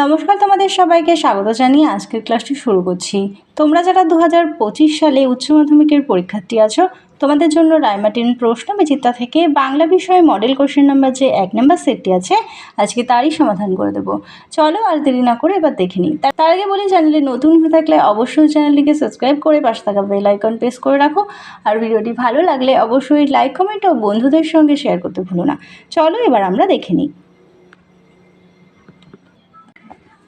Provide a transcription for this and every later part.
নমস্কার তোমাদের সবাইকে, স্বাগত জানিয়ে আজকের ক্লাসটি শুরু করছি। তোমরা যারা দু হাজার পঁচিশ সালে উচ্চ মাধ্যমিকের পরীক্ষার্থী আছো, তোমাদের জন্য রায়মার্টিন প্রশ্ন বিচিত্রা থেকে বাংলা বিষয়ে মডেল কোশ্চেন নাম্বার যে এক নাম্বার সেটটি আছে, আজকে তারই সমাধান করে দেবো। চলো আর দেরি না করে এবার দেখে নিই। তার আগে বলি চ্যানেলে নতুন হয়ে থাকলে অবশ্যই চ্যানেলটিকে সাবস্ক্রাইব করে পাশে থাকা বেল আইকন প্রেস করে রাখো। আর ভিডিওটি ভালো লাগলে অবশ্যই লাইক কমেন্ট ও বন্ধুদের সঙ্গে শেয়ার করতে ভুলো না। চলো এবার আমরা দেখে নিই।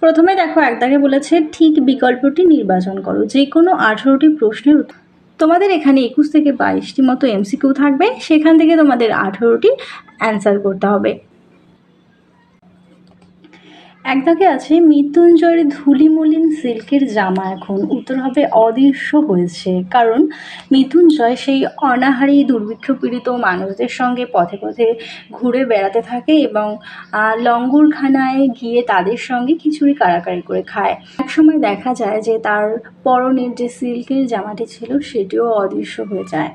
প্রথমে দেখো, একদাকে বলেছে, ঠিক বিকল্পটি নির্বাচন করো যে কোনো আঠেরোটি প্রশ্নের উত্তর তোমাদের এখানে একুশ থেকে বাইশটি মতো এমসিকিউ থাকবে, সেখান থেকে তোমাদের আঠেরোটি অ্যান্সার করতে হবে। এক দাগে আছে, মৃত্যুঞ্জয়ের ধুলিমলিন সিল্কের জামা এখন। উত্তর হবে অদৃশ্য হয়েছে, কারণ মৃত্যুঞ্জয় সেই অনাহারী দুর্ভিক্ষ পীড়িত মানুষদের সঙ্গে পথে পথে ঘুরে বেড়াতে থাকে এবং লঙ্গরখানায় গিয়ে তাদের সঙ্গে খিচুড়ি কাড়াকাড়ি করে খায়। একসময় দেখা যায় যে তার পরনের যে সিল্কের জামাটি ছিল, সেটিও অদৃশ্য হয়ে যায়।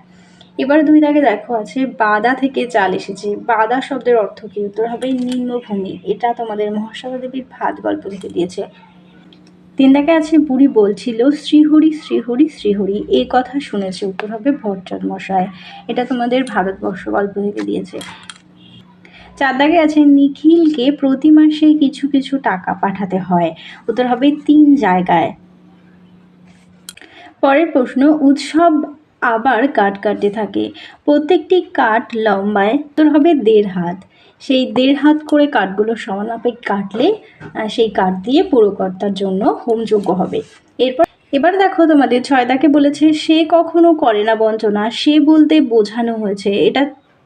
এবার দুই দাগে দেখো আছে, বাদা থেকে চাল এসেছে। বাদা শব্দের অর্থ কি? উত্তর হবে নিম্নভূমি। এটা তোমাদের মহাশ্বেতা দেবীর ভাত গল্প থেকে দিয়েছে। তিন দাগে আছে, বুড়ি বলছিল, শ্রীহরি শ্রীহরি শ্রীহরি। এই কথা শুনেছে, উত্তর হবে ভট্টার মশাই। এটা তোমাদের ভারতবর্ষ গল্প থেকে দিয়েছে। চার দাগে আছে, নিখিলকে প্রতি মাসে কিছু কিছু টাকা পাঠাতে হয়। উত্তর হবে, তিন জায়গায়। পরের প্রশ্ন, উৎসব আবার কাট কাটতে থাকে। প্রত্যেকটি কাট লম্বায় তোর হবে দেড় হাত। সেই দেড় হাত করে কাঠগুলো সমানাপে কাটলে সেই কাঠ দিয়ে পুরোকর্তার জন্য হোমযোগ্য হবে। এরপর, এবার দেখো তোমাদের ছয়দাকে বলেছে, সে কখনো করে না বঞ্চনা, সে বলতে বোঝানো হয়েছে। এটা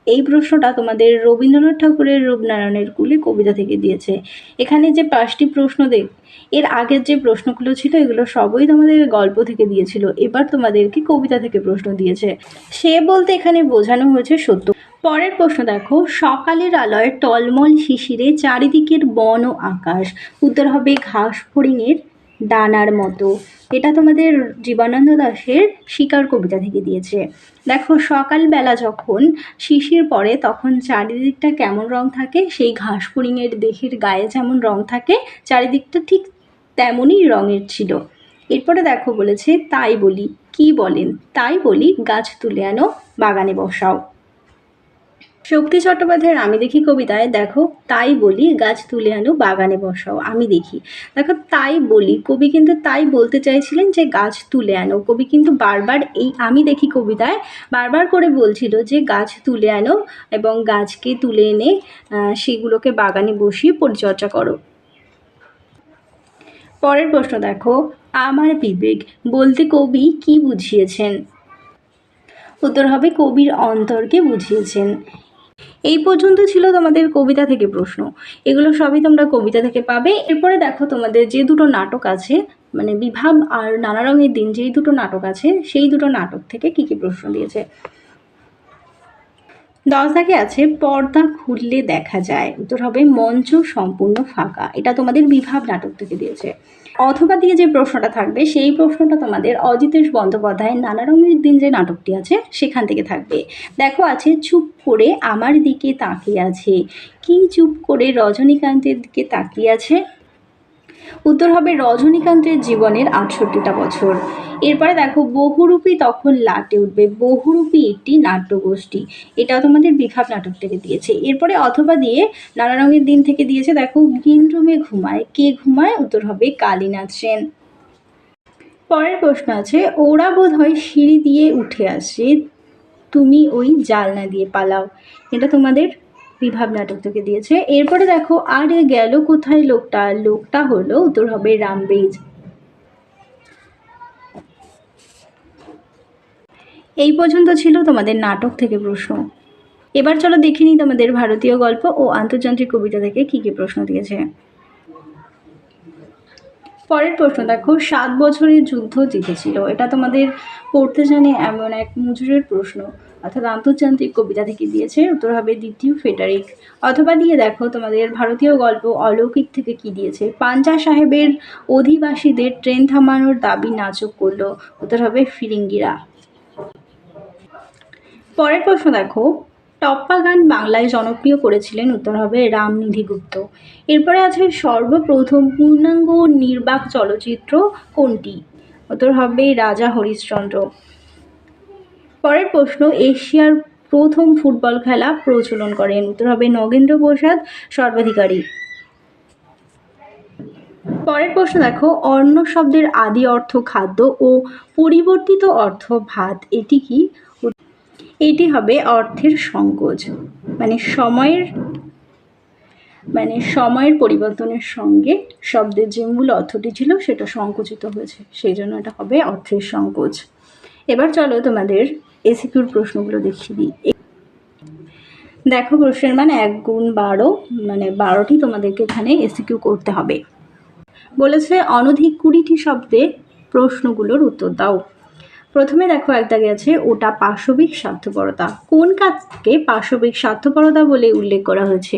এই প্রশ্নটা তোমাদের রবীন্দ্রনাথ ঠাকুরের রূপনারায়ণের কুলে কবিতা থেকে দিয়েছে। এখানে যে পাঁচটি প্রশ্ন দেখ এর আগের যে প্রশ্নগুলো ছিল, এগুলো সবই তোমাদের গল্প থেকে দিয়েছিল। এবার তোমাদেরকে কবিতা থেকে প্রশ্ন দিয়েছে। সে বলতে এখানে বোঝানো হয়েছে সত্য। পরের প্রশ্ন দেখো, সকালের আলোয় টলমল শিশিরে চারিদিকের বন ও আকাশ। উত্তর হবে ঘাস ফড়িংয়ের ডানার মতো। এটা তোমাদের জীবনানন্দ দাশের শিকার কবিতা থেকে দিয়েছে। দেখো, সকালবেলা যখন শিশির পরে তখন চারিদিকটা কেমন রং থাকে? সেই ঘাস ফড়িংয়ের দেহের গায়ে যেমন রং থাকে, চারিদিকটা ঠিক তেমনই রঙের ছিল। এরপরে দেখো বলেছে, তাই বলি। কি বলেন? তাই বলি, গাছ তুলে আনো, বাগানে বসাও। শক্তি চট্টোপাধ্যায়ের আমি দেখি কবিতায়, দেখো, তাই বলি গাছ তুলে আনো, বাগানে বসাও, আমি দেখি। দেখো, তাই বলি, কবি কিন্তু তাই বলতে চাইছিলেন যে গাছ তুলে আনো। কবি কিন্তু বারবার এই আমি দেখি কবিতায়, বারবার করে বলছিল যে গাছ তুলে আনো এবং গাছকে তুলে এনে সেগুলোকে বাগানে বসিয়ে পরিচর্যা করো। পরের প্রশ্ন দেখো, আমার বিবেক বলতে কবি কি বুঝিয়েছেন? উত্তর হবে কবির অন্তরকে বুঝিয়েছেন। এই পর্যন্ত ছিল তোমাদের কবিতা থেকে প্রশ্ন। এগুলো সবই তোমরা কবিতা থেকে পাবে। এরপরে দেখো তোমাদের যে দুটো নাটক আছে মানে বিভাব আর নানা রঙের দিন, যেই দুটো নাটক আছে, সেই দুটো নাটক থেকে কি কি প্রশ্ন দিয়েছে? দশ দাগে আছে, পর্দা খুললে দেখা যায়। উত্তর হবে, মঞ্চ সম্পূর্ণ ফাঁকা। এটা তোমাদের বিভাব নাটক থেকে দিয়েছে। অথবা দিয়ে যে প্রশ্নটা থাকবে, সেই প্রশ্নটা তোমাদের অজিতেশ বন্দ্যোপাধ্যায়ের নানা রঙের দিন যে নাটকটি আছে, সেখান থেকে থাকবে। দেখো আছে, চুপ করে আমার দিকে তাকিয়ে আছে। কি চুপ করে রজনীকান্তের দিকে তাকিয়ে আছে? উত্তর হবে রজনীকান্তের জীবনের আটষট্টিটা বছর। এরপরে দেখো, বহুরূপী তখন লাটে উঠবে। বহুরূপী একটি নাট্যগোষ্ঠী। এটা তোমাদের বিভাব নাটক থেকে দিয়েছে। এরপরে অথবা দিয়ে নানা রঙের দিন থেকে দিয়েছে, দেখো গ্রিন রুমে ঘুমায়। কে ঘুমায়? উত্তর হবে কালীনাথ সেন। পরের প্রশ্ন আছে, ওরা বোধ হয় সিঁড়ি দিয়ে উঠে আসে, তুমি ওই জালনা দিয়ে পালাও। এটা তোমাদের বিভাব নাটক থেকে দিয়েছে। এরপরে দেখো, আর গেল কোথায় লোকটা? লোকটা হলো উত্তর হবে রামবেজ। এই পর্যন্ত ছিল তোমাদের নাটক থেকে প্রশ্ন। এবার চলো দেখে নিই তোমাদের ভারতীয় গল্প ও আন্তর্জাতিক কবিতা থেকে কি কি প্রশ্ন দিয়েছে। পরের প্রশ্ন দেখো, সাত বছরের যুদ্ধ জিতেছিল। এটা তোমাদের পড়তে জানে এমন এক মুজুরের প্রশ্ন। অর্থাৎ আন্তর্জাতিক কবিতা থেকে দিয়েছে, উত্তর হবে দ্বিতীয় ফেডারিক। অথবা দিয়ে দেখো তোমাদের ভারতীয় গল্প অলৌকিক থেকে কি দিয়েছে। পাঞ্জা সাহেবের অধিবাসীদের ট্রেন থামানোর দাবি নাচক করল, উত্তর হবে ফিরিঙ্গিরা। পরের প্রশ্ন দেখো টপ্পা গান বাংলায় জনপ্রিয় করেছিলেন, উত্তর হবে রামনিধি গুপ্ত। এরপরে আছে সর্বপ্রথম পূর্ণাঙ্গ নির্বাক চলচ্চিত্র কোনটি? উত্তর হবে রাজা হরিশ্চন্দ্র। পরের প্রশ্ন, এশিয়ার প্রথম ফুটবল খেলা প্রচলন করেন উত্তর হবে নগেন্দ্র প্রসাদ, সর্বাধিকারী। পরের প্রশ্ন দেখো অন্ন শব্দের আদি অর্থ খাদ্য ও পরিবর্তিত অর্থ ভাত। এটি কি? এটি হবে অর্থের সংকোচ মানে সময়ের মানে সময়ের পরিবর্তনের সঙ্গে শব্দের যে মূল অর্থটি ছিল সেটা সংকুচিত হয়েছে। সেই জন্য এটা হবে অর্থের সংকোচ। এবার চলো তোমাদের এসিকিউর প্রশ্নগুলো দেখিয়ে দিই। দেখো প্রশ্নের মানে এক গুণ বারো মানে বারোটি তোমাদেরকে এখানে এসিকিউ করতে হবে। বলেছে, অনধিক কুড়িটি শব্দে প্রশ্নগুলোর উত্তর দাও। প্রথমে দেখো একটা গেছে, ওটা পাশবিক স্বার্থপরতা। কোন কাজকে পাশবিক স্বার্থপরতা বলে উল্লেখ করা হয়েছে?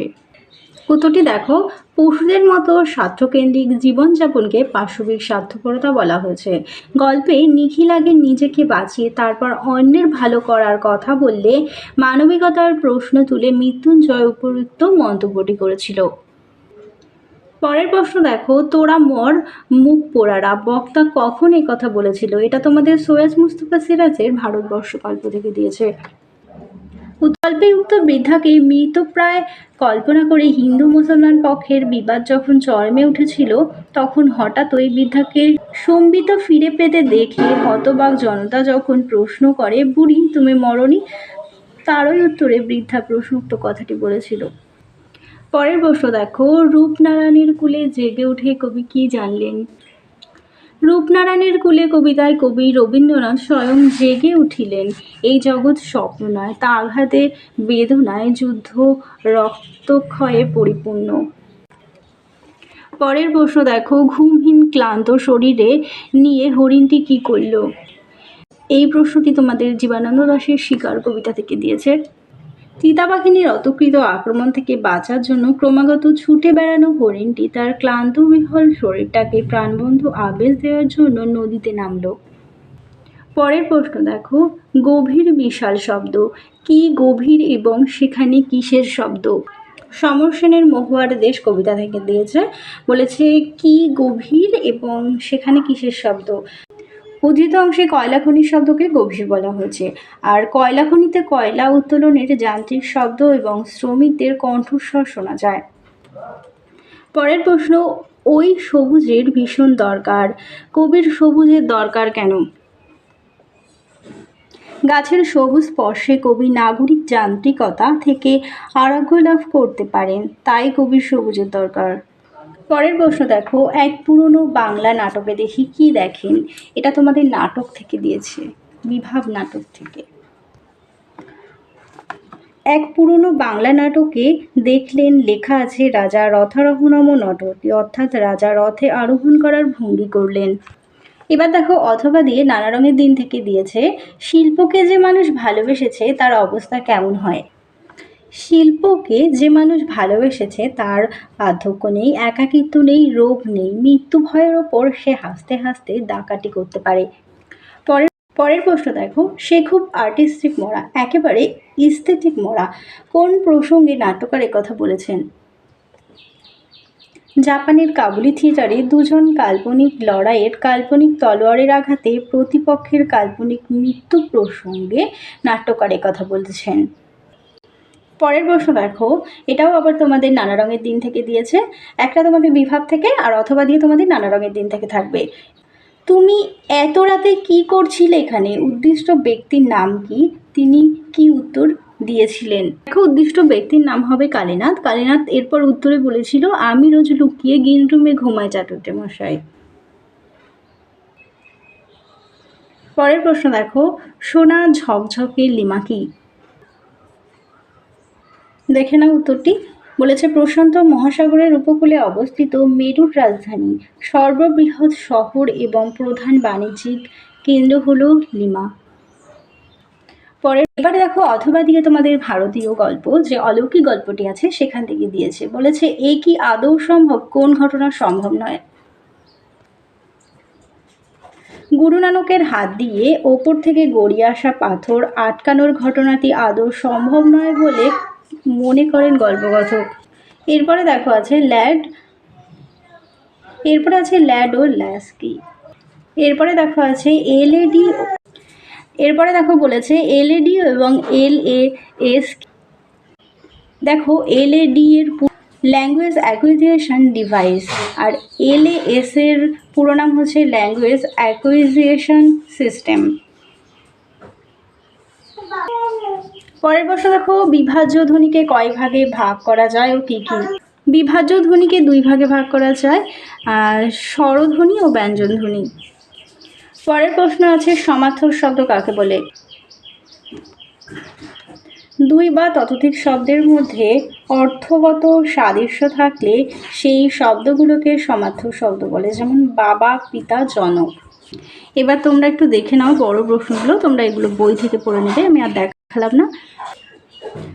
উত্তরটি দেখো, পশুদের মতো স্বার্থকেন্দ্রিক জীবনযাপনকে পাশবিক স্বার্থপরতা বলা হয়েছে। গল্পে নিখিল আগে নিজেকে বাঁচিয়ে তারপর অন্যের ভালো করার কথা বললে মানবিকতার প্রশ্ন তুলে মৃত্যুঞ্জয় উপযুক্ত মন্তব্যটি করেছিল। পরের প্রশ্ন দেখো, তোরা মর, মুখ পোড়ারা, বক্তা কখন কথা বলেছিল? এটা তোমাদের সৈয়দ মুস্তফা সিরাজের ভারতবর্ষ গল্প থেকে দিয়েছে। গল্পে উক্ত বৃদ্ধাকে মৃতপ্রায় কল্পনা করে হিন্দু মুসলমান পক্ষের বিবাদ যখন চরমে উঠেছিল, তখন হঠাৎ ওই বৃদ্ধাকে সম্বিত ফিরে পেতে দেখে হতবাক জনতা যখন প্রশ্ন করে, বুড়ি, তুমি মরনি? তারই উত্তরে বৃদ্ধা প্রশ্নোক্ত কথাটি বলেছিল। পরের প্রশ্ন দেখো, রূপনারায়ণের কুলে জেগে উঠে কবি কি জানলেন? রূপনারায়ণের কুলে কবিতায় কবি রবীন্দ্রনাথ স্বয়ং জেগে উঠিলেন। এই জগৎ স্বপ্ন নয়, তা আঘাতে বেদনায় যুদ্ধ রক্তক্ষয়ে পরিপূর্ণ। পরের প্রশ্ন দেখো, ঘুমহীন ক্লান্ত শরীরে নিয়ে হরিণটি কি করল? এই প্রশ্নটি তোমাদের জীবানন্দ দাসের শিকার কবিতা থেকে দিয়েছে। চিতাবাহিনীর অতকৃত আক্রমণ থেকে বাঁচার জন্য ক্রমাগত ছুটে বেড়ানো হরিণটি তার ক্লান্ত বিহল শরীরটাকে প্রাণবন্ধ আবেশ দেওয়ার জন্য নদীতে নামলো। পরের প্রশ্ন দেখো, গভীর বিশাল শব্দ। কি গভীর এবং সেখানে কিসের শব্দ? সমর সেনের মহুয়ার দেশ কবিতা থেকে দিয়েছে, বলেছে কি গভীর এবং সেখানে কিসের শব্দ? উদ্ধৃত অংশে কয়লা খনির শব্দকে গভীর বলা হয়েছে। আর কয়লা খনিতে কয়লা উত্তোলনের যান্ত্রিক শব্দ এবং শ্রমিকদের কণ্ঠস্বর শোনা যায়। পরের প্রশ্ন, ওই সবুজের ভীষণ দরকার, কবির সবুজের দরকার কেন? গাছের সবুজ স্পর্শে কবি নাগরিক যান্ত্রিকতা থেকে আরোগ্য লাভ করতে পারেন, তাই কবির সবুজের দরকার। পরের প্রশ্ন দেখো, এক পুরনো বাংলা নাটকে দেখি কি দেখেন? এটা তোমাদের নাটক থেকে দিয়েছে, বিভাগ নাটক থেকে। এক পুরনো বাংলা নাটকে দেখলেন, লেখা আছে, রাজা রথারোহণম নটটি অর্থাৎ রাজা রথে আরোহণ করার ভঙ্গি করলেন। এবার দেখো, অথবা দিয়ে নানা রঙের দিন থেকে দিয়েছে, শিল্পকে যে মানুষ ভালোবেসেছে, তার অবস্থা কেমন হয়? শিল্পকে যে মানুষ ভালোবেসেছে, তার বার্ধক্য নেই, একাকিত্ব নেই, রোগ নেই, মৃত্যু ভয়ের ওপর সে হাসতে হাসতে দাকাটি করতে পারে। পরের পরের প্রশ্ন দেখো, সে খুব আর্টিস্টিক মরা, একেবারে ইস্থেটিক মরা। কোন প্রসঙ্গে নাট্যকার কথা বলেছেন? জাপানের কাবুলি থিয়েটারে দুজন কাল্পনিক লড়াইয়ের কাল্পনিক তলোয়ারের আঘাতে প্রতিপক্ষের কাল্পনিক মৃত্যু প্রসঙ্গে নাট্যকার কথা বলেছেন। পরের প্রশ্ন দেখো, এটাও আবার তোমাদের নানা রঙের দিন থেকে দিয়েছে। একটা তোমাদের বিভাগ থেকে আর অথবা দিয়ে তোমাদের নানা রঙের দিন থেকে থাকবে। তুমি এত রাতে কি করছিলে এখানে? উদ্দিষ্ট ব্যক্তির নাম কি? তিনি কি উত্তর দিয়েছিলেন? দেখো, উদ্দিষ্ট ব্যক্তির নাম হবে কালীনাথ। কালীনাথ এরপর উত্তরে বলেছিল, আমি রোজ লুকিয়ে গিন রুমে ঘুমাই, চাটুর্যে মশাই। পরের প্রশ্ন দেখো, সোনা ঝকঝকে লিমাকি দেখে নাও উত্তরটি। বলেছে, প্রশান্ত মহাসাগরের উপকূলে অবস্থিত মেরুর রাজধানী সর্ববৃহৎ শহর এবং প্রধান বাণিজ্যিক কেন্দ্র হল লিমা। পরে এবারে দেখো, অথবা দিয়ে তোমাদের ভারতীয় গল্প, যে অলৌকিক গল্পটি আছে, সেখান থেকে দিয়েছে। বলেছে, এ কি আদৌ সম্ভব? কোন ঘটনা সম্ভব নয়? গুরু নানকের হাত দিয়ে ওপর থেকে গড়িয়ে আসা পাথর আটকানোর ঘটনাটি আদৌ সম্ভব নয় বলে মনে করেন গল্পকথক। এরপরে দেখো আছে ল্যাড, এরপরে আছে ল্যাড ও ল্যাস্কি। এরপরে দেখো আছে এলএডি এরপরে দেখো বলেছে এলএডি এবং এল এ এস। দেখো এলএডি এর ল্যাঙ্গুয়েজ অ্যাকুইজিয়েশন ডিভাইস আর এল এলএএস এর পুরো নাম হচ্ছে ল্যাঙ্গুয়েজ অ্যাকুইজিয়েশন সিস্টেম পরের প্রশ্ন দেখো বিভাজ্য ধ্বনিকে কয় ভাগে ভাগ করা যায় ও কী কী? বিভাজ্য ধ্বনিকে দুই ভাগে ভাগ করা যায় স্বরধ্বনি ও ব্যঞ্জন ধ্বনি পরের প্রশ্ন আছে সমার্থক শব্দ কাকে বলে? দুই বা ততোধিক শব্দের মধ্যে অর্থগত সাদৃশ্য থাকলে সেই শব্দগুলোকে সমার্থক শব্দ বলে, যেমন বাবা, পিতা, জনক। এবার তোমরা একটু দেখে নাও বড় প্রশ্নগুলো, তোমরা এগুলো বই থেকে পড়ে নেবে, আমি আর দেখালাম না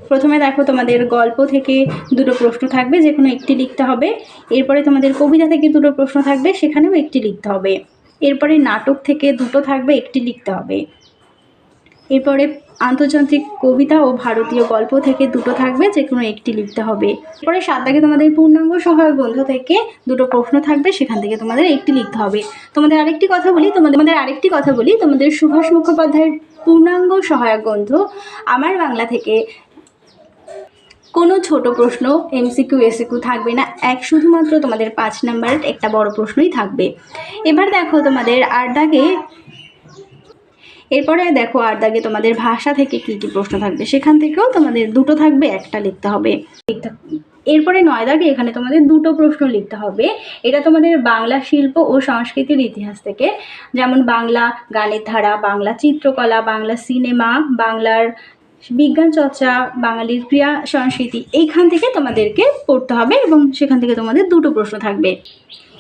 প্রথমে দেখো তোমাদের গল্প থেকে দুটো প্রশ্ন থাকবে যে কোনো একটি লিখতে হবে। এরপরে তোমাদের কবিতা থেকে দুটো প্রশ্ন থাকবে, সেখানেও একটি লিখতে হবে। এরপরে নাটক থেকে দুটো থাকবে, একটি লিখতে হবে। এরপরে আন্তর্জাতিক কবিতা ও ভারতীয় গল্প থেকে দুটো থাকবে যে কোনো একটি লিখতে হবে। এরপরে সাত দাগে তোমাদের পূর্ণাঙ্গ সহায়ক গ্রন্থ থেকে দুটো প্রশ্ন থাকবে, সেখান থেকে তোমাদের একটি লিখতে হবে। তোমাদের আরেকটি কথা বলি, তোমাদের তোমাদের আরেকটি কথা বলি, তোমাদের সুভাষ মুখোপাধ্যায়ের পূর্ণাঙ্গ সহায়ক গ্রন্থ আমার বাংলা থেকে। কোনো ছোট প্রশ্ন, এমসিকিউ, এসিকিউ থাকবে না, এক শুধুমাত্র তোমাদের পাঁচ নাম্বারের একটা বড় প্রশ্নই থাকবে। এবার দেখো তোমাদের আর এরপরে দেখো আর দাগে তোমাদের ভাষা থেকে কী কী প্রশ্ন থাকবে? সেখান থেকেও তোমাদের দুটো থাকবে, একটা লিখতে হবে। এরপরে নয় দাগে এখানে তোমাদের দুটো প্রশ্ন লিখতে হবে। এটা তোমাদের বাংলা শিল্প ও সংস্কৃতির ইতিহাস থেকে। যেমন বাংলা গানের ধারা, বাংলা চিত্রকলা, বাংলা সিনেমা, বাংলার বিজ্ঞান চর্চা, বাঙালির ক্রিয়া সংস্কৃতি, এইখান থেকে তোমাদেরকে পড়তে হবে এবং সেখান থেকে তোমাদের দুটো প্রশ্ন থাকবে।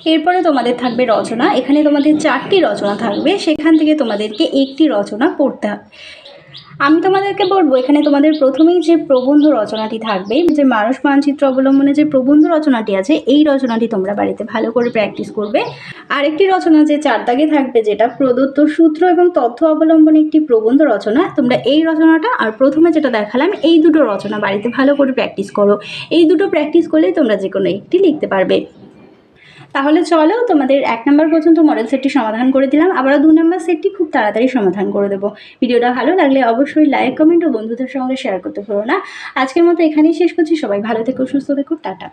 এরপরে তোমাদের থাকবে রচনা। এখানে তোমাদের চারটি রচনা থাকবে। সেখান থেকে তোমাদেরকে একটি রচনা পড়তে হবে। আমি তোমাদেরকে বলব, এখানে তোমাদের প্রথমেই যে প্রবন্ধ রচনাটি থাকবে, যে মানুষ মানচিত্র অবলম্বনে যে প্রবন্ধ রচনাটি আছে, এই রচনাটি তোমরা বাড়িতে ভালো করে প্র্যাকটিস করবে। আরেকটি রচনা যে চার দাগে থাকবে, যেটা প্রদত্ত সূত্র এবং তথ্য অবলম্বনে একটি প্রবন্ধ রচনা, তোমরা এই রচনাটা আর প্রথমে যেটা দেখালাম, এই দুটো রচনা বাড়িতে ভালো করে প্র্যাকটিস করো। এই দুটো প্র্যাকটিস করলে তোমরা যে কোনো একটি লিখতে পারবে। তাহলে চলো তোমাদের এক নম্বর পর্যন্ত মডেল সেটটি সমাধান করে দিলাম। আবারও দু নম্বর সেটটি খুব তাড়াতাড়ি সমাধান করে দেবো। ভিডিওটা ভালো লাগলে অবশ্যই লাইক কমেন্ট ও বন্ধুদের সঙ্গে শেয়ার করতে ভুলো না। আজকের মতো এখানেই শেষ করছি। সবাই ভালো থেকো, সুস্থ থেকো, টাটা।